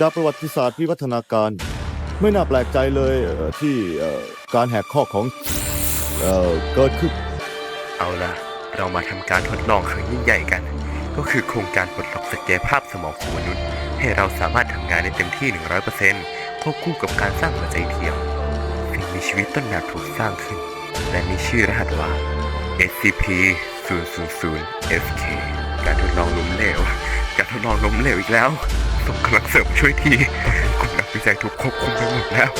จากประวัติศาสตร์วิวัฒนาการ ไม่น่าแปลกใจเลยเอ่อที่เอ่อการแหกข้อของเอ่อเกิดขึ้น เอาล่ะ เรามาทำการทดลองครั้งยิ่งใหญ่กัน ก็คือโครงการปลดล็อกศักยภาพสมองของมนุษย์ ให้เราสามารถทำงานได้เต็มที่ 100%ควบคู่กับการสร้างหัวใจเทียมสิ่งมีชีวิตต้นแบบถูกสร้างขึ้น และมีชื่อรหัสว่า SCP 000 FK การทดลองล้มเหลว การทดลองล้มเหลวอีกแล้ว ส่งกำลังเสริมช่วยทีตอนนี้กลุ่มนักวิจัยถูกควบคุมไปหมดแล้ว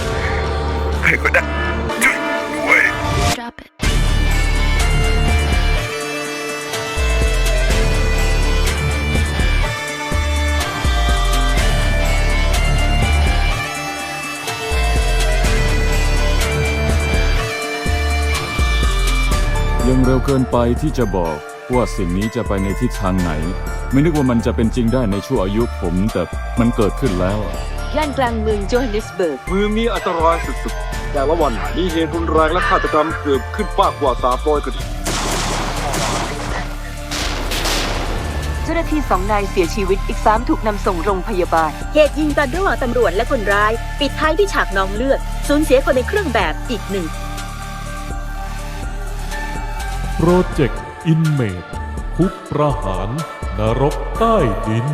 ใครก็ได้ช่วยด้วย Drop it. ยังเร็วเกินไปที่จะบอกว่าสิ่งนี้จะไปในทิศทางไหน ไม่นึกว่ามันจะเป็นจริงได้ในช่วงอายุผม แต่มันเกิดขึ้นแล้ว ย่านกลางเมืองโจฮันเนสเบิร์กเมืองนี้อันตรายสุดๆ แต่ละวันมีเหตุรุนแรงและฆาตกรรมเกิดขึ้นมากกว่า300คดีเจ้าหน้าที่สองนายเสียชีวิตอีกสามถูกนำส่งโรงพยาบาล เหตุยิงกันระหว่างตำรวจและคนร้าย ปิดท้ายที่ฉากนองเลือดสูญเสียคนในเครื่องแบบอีกหนึ่ง โปรเจกต์อินเมด คุกประหารนรกใต้ดิน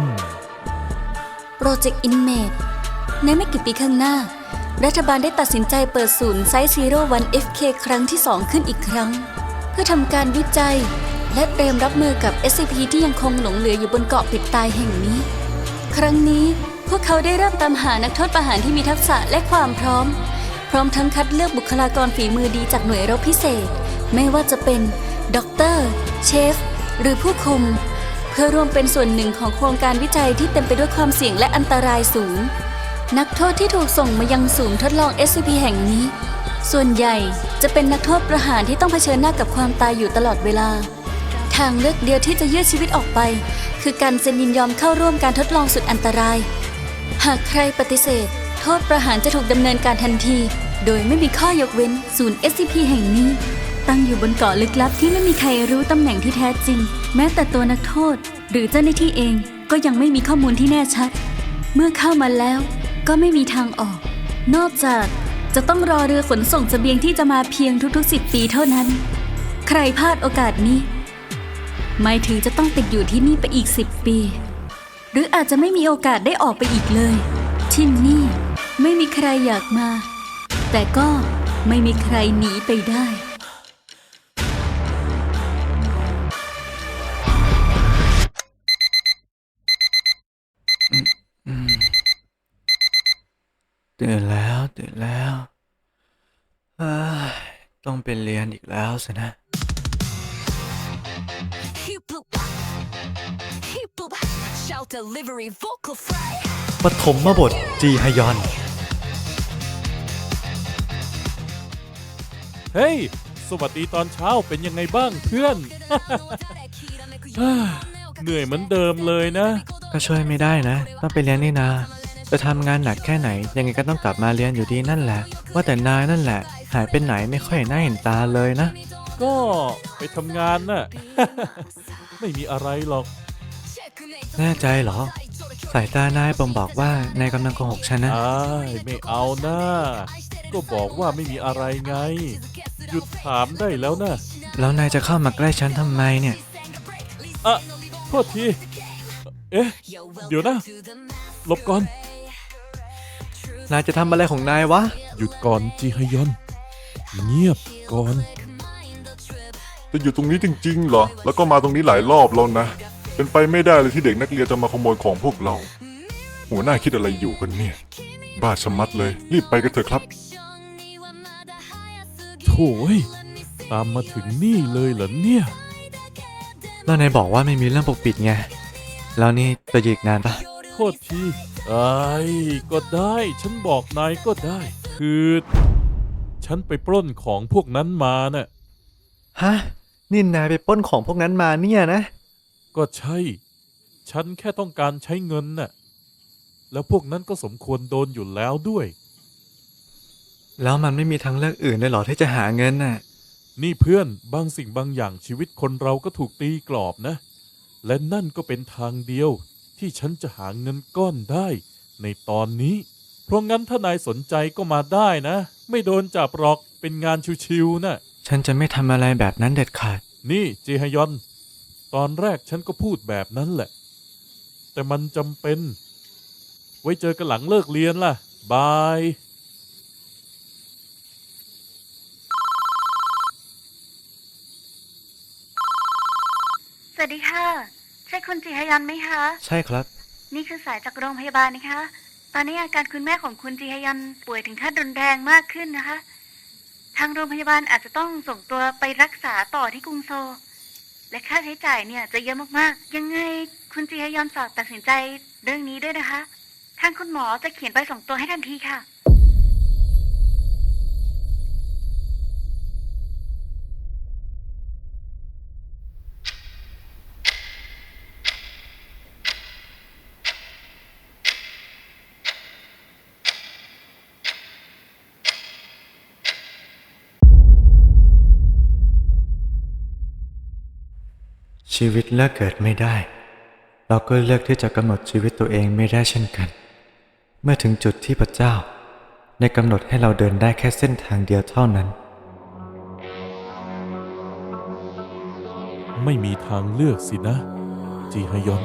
โปรเจกต์อินเมดในไม่กี่ปีข้างหน้า รัฐบาลได้ตัดสินใจเปิดศูนย์ไซส์ซีโร่วัน FK ครั้งที่ 2 ขึ้นอีกครั้ง เพื่อทำการวิจัย และเตรียมรับมือกับ SCP ที่ยังคงหลงเหลืออยู่บนเกาะปิดตายแห่งนี้ ครั้งนี้พวกเขาได้เริ่มตามหานักโทษประหารที่มีทักษะและความพร้อม พร้อมทั้งคัดเลือกบุคลากรฝีมือดีจากหน่วยรบพิเศษ ไม่ว่าจะเป็นด็อกเตอร์เชฟ หรือผู้คุม เพื่อร่วมเป็นส่วนหนึ่งของโครงการวิจัยที่เต็มไปด้วยความเสี่ยงและอันตรายสูง นักโทษที่ถูกส่งมายังศูนย์ทดลอง SCP แห่งนี้ ส่วนใหญ่จะเป็นนักโทษประหารที่ต้องเผชิญหน้ากับความตายอยู่ตลอดเวลา ทางเลือกเดียวที่จะยืดชีวิตออกไป คือการเซ็นยินยอมเข้าร่วมการทดลองสุดอันตราย หากใครปฏิเสธ โทษประหารจะถูกดำเนินการทันที โดยไม่มีข้อยกเว้นศูนย์ SCP แห่งนี้ ตั้งอยู่บนเกาะลึกลับที่ไม่มีใครรู้ตำแหน่งที่แท้จริง แม้แต่ตัวนักโทษ หรือเจ้าหน้าที่เองก็ยังไม่มีข้อมูลที่แน่ชัด เมื่อเข้ามาแล้วก็ไม่มีทางออก นอกจากจะต้องรอเรือขนส่งเสบียงที่จะมาเพียงทุกๆสิบปีเท่านั้น ใครพลาดโอกาสนี้หมายถึงจะต้องติดอยู่ที่นี่ไปอีกสิบปี หรืออาจจะไม่มีโอกาสได้ออกไปอีกเลย ที่นี่ไม่มีใครอยากมา แต่ก็ไม่มีใครหนีไปได้ ตื่นแล้วตื่นแล้วเอ้ยต้องไปเรียนอีกแล้วสินะ Shout delivery vocal fry ปฐมบทจีฮยอน เฮ้ย สวัสดีตอนเช้าเป็นยังไงบ้างเพื่อน เหนื่อยเหมือนเดิมเลยนะ ก็ช่วยไม่ได้นะ ต้องไปเรียนนี่นา จะทำงานหนักแค่ไหน ยังไงก็ต้องกลับมาเรียนอยู่ดีนั่นแหละ ว่าแต่นายนั่นแหละ หายไปไหนไม่ค่อยน่าเห็นตาเลยนะ ก็ไปทำงานน่ะ ไม่มีอะไรหรอก แน่ใจเหรอ สายตานายบ่งบอกว่านายกำลังโกหกฉันนะอ้ายไม่เอานะ ก็บอกว่าไม่มีอะไรไง หยุดถามได้แล้วนะแล้วนายจะเข้ามาใกล้ฉันทำไมเนี่ย อะโทษที เอ๊ะ เดี๋ยวนะหลบก่อน นายจะทำอะไรของนายวะ หยุดก่อนจีฮยอน เงียบก่อน จะอยู่ตรงนี้จริงๆเหรอ แล้วก็มาตรงนี้หลายรอบแล้วนะ เป็นไปไม่ได้เลยที่เด็กนักเรียนจะมาขโมยของพวกเรา หัวหน้าคิดอะไรอยู่กันเนี่ย บ้าชะมัดเลย รีบไปกันเถอะครับ โถ่เอ้ยตามมาถึงนี่เลยเหรอเนี่ย แล้วนายบอกว่าไม่มีเรื่องปกปิดไง แล้วนี่จะอยู่อีกนานปะโทษทีไอ้ยก็ได้ ฉันบอกนายก็ได้ คือ ฉันไปปล้นของพวกนั้นมาน่ะ ฮะ นี่นายไปปล้นของพวกนั้นมาเนี่ยนะ ก็ใช่ ฉันแค่ต้องการใช้เงินน่ะ แล้วพวกนั้นก็สมควรโดนอยู่แล้วด้วย แล้วมันไม่มีทางเลือกอื่นเลยเหรอที่จะหาเงินน่ะ นี่เพื่อนบางสิ่งบางอย่างชีวิตคนเราก็ถูกตีกรอบนะ และนั่นก็เป็นทางเดียว ที่ฉันจะหาเงินก้อนได้ในตอนนี้ เพราะงั้นถ้านายสนใจก็มาได้นะ ไม่โดนจับหรอกเป็นงานชิวๆนะฉันจะไม่ทำอะไรแบบนั้นเด็ดขาด นี่จีฮยอน ตอนแรกฉันก็พูดแบบนั้นแหละ แต่มันจำเป็น ไว้เจอกันหลังเลิกเรียนล่ะ บาย คุณจิฮยอนไหมคะ ใช่ครับ นี่คือสายจากโรงพยาบาลนะคะ ตอนนี้อาการคุณแม่ของคุณจิฮยอนป่วยถึงขั้นรุนแรงมากขึ้นนะคะ ทางโรงพยาบาลอาจจะต้องส่งตัวไปรักษาต่อที่กรุงโซลและค่าใช้จ่ายเนี่ยจะเยอะมากๆ ยังไงคุณจิฮยอนฝากตัดสินใจเรื่องนี้ด้วยนะคะ ทางคุณหมอจะเขียนใบส่งตัวให้ทันทีค่ะ ชีวิตเลือกเกิดไม่ได้ เราก็เลือกที่จะกำหนดชีวิตตัวเองไม่ได้เช่นกัน เมื่อถึงจุดที่พระเจ้าได้กำหนดให้เราเดินได้แค่เส้นทางเดียวเท่านั้น ไม่มีทางเลือกสินะ จีฮยอน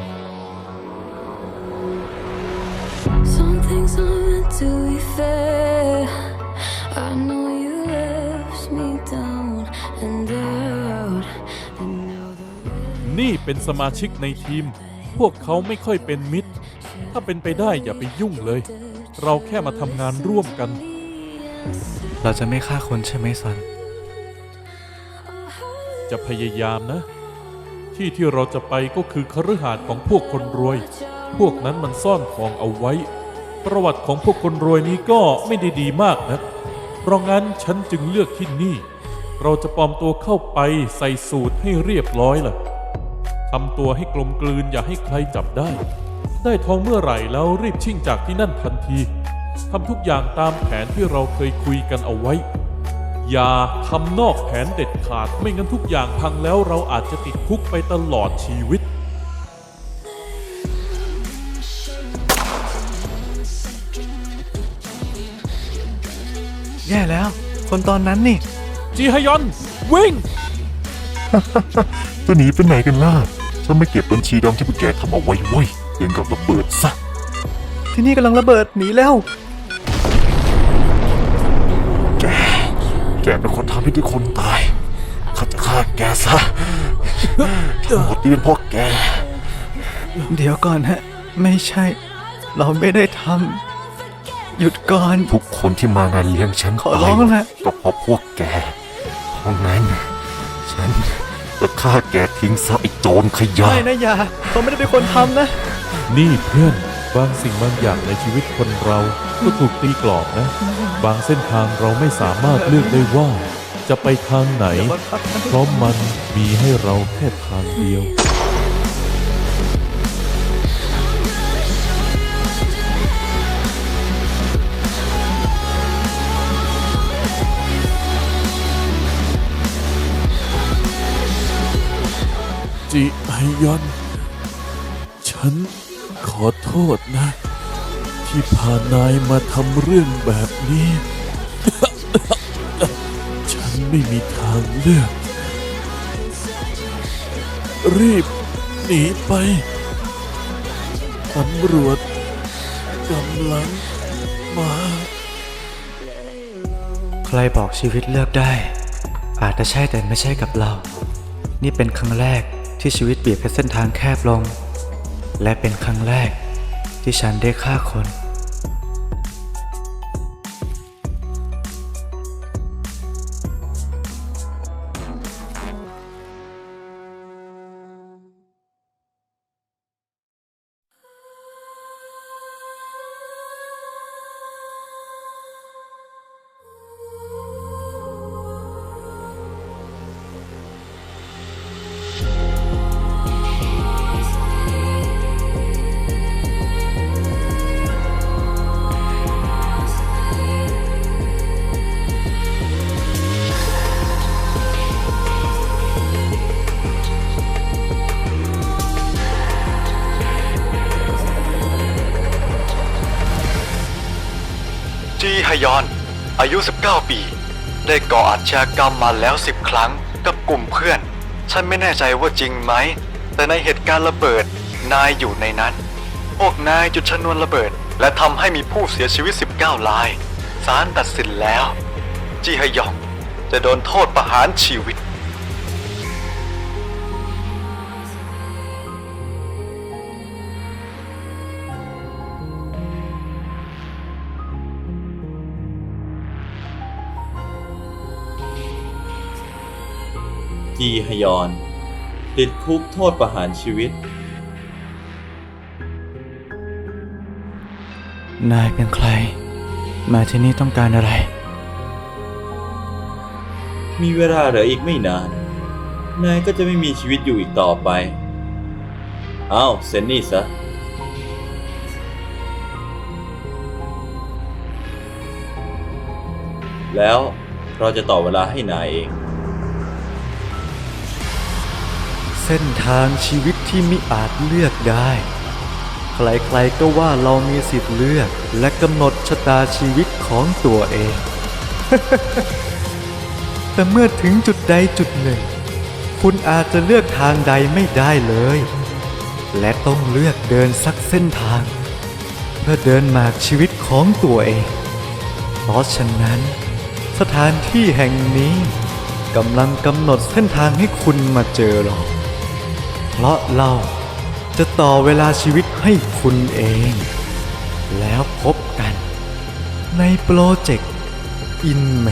Some things are meant to be fair. I know นี่เป็นสมาชิกในทีม พวกเขาไม่ค่อยเป็นมิตร ถ้าเป็นไปได้อย่าไปยุ่งเลย เราแค่มาทำงานร่วมกัน เราจะไม่ฆ่าคนใช่ไหมซัน จะพยายามนะ ที่ที่เราจะไปก็คือคฤหาสน์ของพวกคนรวย พวกนั้นมันซ่อนของเอาไว้ ประวัติของพวกคนรวยนี้ก็ไม่ได้ดีมากนะเพราะงั้นฉันจึงเลือกที่นี่ เราจะปลอมตัวเข้าไปใส่สูตรให้เรียบร้อยล่ะ ทำตัวให้กลมกลืนอย่าให้ใครจับได้ ได้ทองเมื่อไหร่แล้วรีบชิ่งจากที่นั่นทันทีทำทุกอย่างตามแผนที่เราเคยคุยกันเอาไว้ อย่าทำนอกแผนเด็ดขาดไม่งั้นทุกอย่างพังแล้วเราอาจจะติดคุกไปตลอดชีวิตแย่แล้ว คนตอนนั้นนี่ จีฮยอน วิ่ง จะหนีไปไหนกันล่ะ ฉันไม่เก็บบัญชีดำที่พวกแกทำเอาไว้ไว้ยเองกับระเบิดซะ ที่นี่กำลังระเบิดหนีแล้ว แก แกเป็นคนทำให้ทุกคนตาย ข้าจะฆ่าแกซะทั้งหมดนี้เป็นเพราะแก เดี๋ยวก่อนฮะ ไม่ใช่ เราไม่ได้ทำหยุดก่อน ทุกคนที่มางานเลี้ยงฉันขอร้องตายนะก็เพราะพวกแกเพราะงั้น ฉัน จะฆ่าแกทิ้งซะไอ้โจรขยะ ไม่นะอย่าเขาไม่ได้เป็นคนทำนะ นี่เพื่อนบางสิ่งบางอย่างในชีวิตคนเราก็ถูกตีกรอบนะ บางเส้นทางเราไม่สามารถเลือกได้ว่า จะไปทางไหน เพราะมันมีให้เราแค่ทางเดียว จิไอยอน ฉันขอโทษนะ ที่พานายมาทำเรื่องแบบนี้ ฉันไม่มีทางเลือก รีบหนีไปตำรวจกำลังมา ใครบอกชีวิตเลือกได้ อาจจะใช่แต่ไม่ใช่กับเรา นี่เป็นครั้งแรก ที่ชีวิตเบียดกับเส้นทางแคบลง และเป็นครั้งแรกที่ฉันได้ฆ่าคน อายุ 19 ปี ได้ก่ออาชญากรรมมาแล้ว 10 ครั้งกับกลุ่มเพื่อน ฉันไม่แน่ใจว่าจริงไหม แต่ในเหตุการณ์ระเบิดนายอยู่ในนั้น พวกนายจุดชนวนระเบิด และทำให้มีผู้เสียชีวิต 19 รายศาลตัดสินแล้ว จีฮยองจะโดนโทษประหารชีวิต จีฮยอน ติดคุกโทษประหารชีวิต นายเป็นใคร มาที่นี่ต้องการอะไร มีเวลาเหลืออีกไม่นาน นายก็จะไม่มีชีวิตอยู่อีกต่อไปอ้าวเซนนี่ซะแล้วเราจะต่อเวลาให้นายเอง เส้นทางชีวิตที่มิอาจเลือกได้ ใครๆก็ว่าเรามีสิทธิ์เลือกและกำหนดชะตาชีวิตของตัวเอง แต่เมื่อถึงจุดใดจุดหนึ่ง คุณอาจจะเลือกทางใดไม่ได้เลย และต้องเลือกเดินสักเส้นทาง เพื่อเดินหมากชีวิตของตัวเอง เพราะฉะนั้น สถานที่แห่งนี้กำลังกำหนดเส้นทางให้คุณมาเจอหรอก เพราะเราจะต่อเวลาชีวิตให้คุณเอง แล้วพบกันในโปรเจกต์อินเม